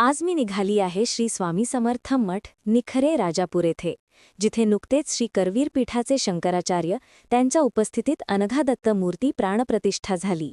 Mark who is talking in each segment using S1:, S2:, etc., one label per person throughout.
S1: आज मी निघाली आहे श्री स्वामी समर्थ मठ निखरे राजापूर येथे जिथे नुकतेच श्री करवीर पीठाचे शंकराचार्य त्यांच्या उपस्थितीत अनघादत्त मूर्ती प्राणप्रतिष्ठा झाली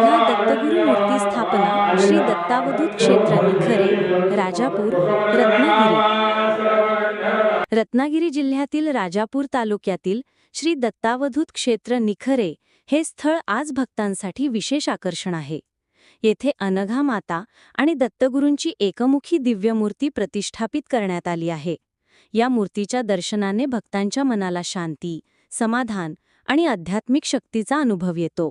S1: वर्धा दत्तगुरु मूर्ती स्थापना श्री दत्तावधूत क्षेत्र निखरे राजापूर रत्नागिरी रत्नागिरी जिल्ह्यातील राजापूर तालुक्यातील श्री दत्तावधूत क्षेत्र निखरे हे स्थळ आज भक्तांसाठी विशेष आकर्षण आहे येथे अनघा माता आणि दत्तगुरूंची एकमुखी दिव्य मूर्ती प्रतिष्ठापित करण्यात आली आहे या मूर्तीच्या दर्शनाने भक्तांच्या मनाला शांती समाधान आणि आध्यात्मिक शक्तीचा अनुभव येतो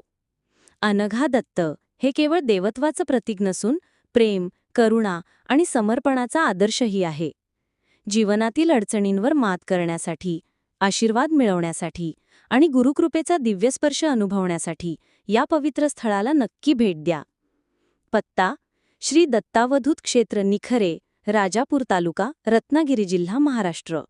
S1: अनघा दत्त हे केवळ देवत्वाचं प्रतीक नसून प्रेम करुणा आणि समर्पणाचा आदर्शही आहे जीवनातील अडचणींवर मात करण्यासाठी आशीर्वाद मिळवण्यासाठी आणि गुरुकृपेचा दिव्यस्पर्श अनुभवण्यासाठी या पवित्र स्थळाला नक्की भेट द्या पत्ता श्री दत्तावधूत क्षेत्र निखरे राजापूर तालुका रत्नागिरी जिल्हा महाराष्ट्र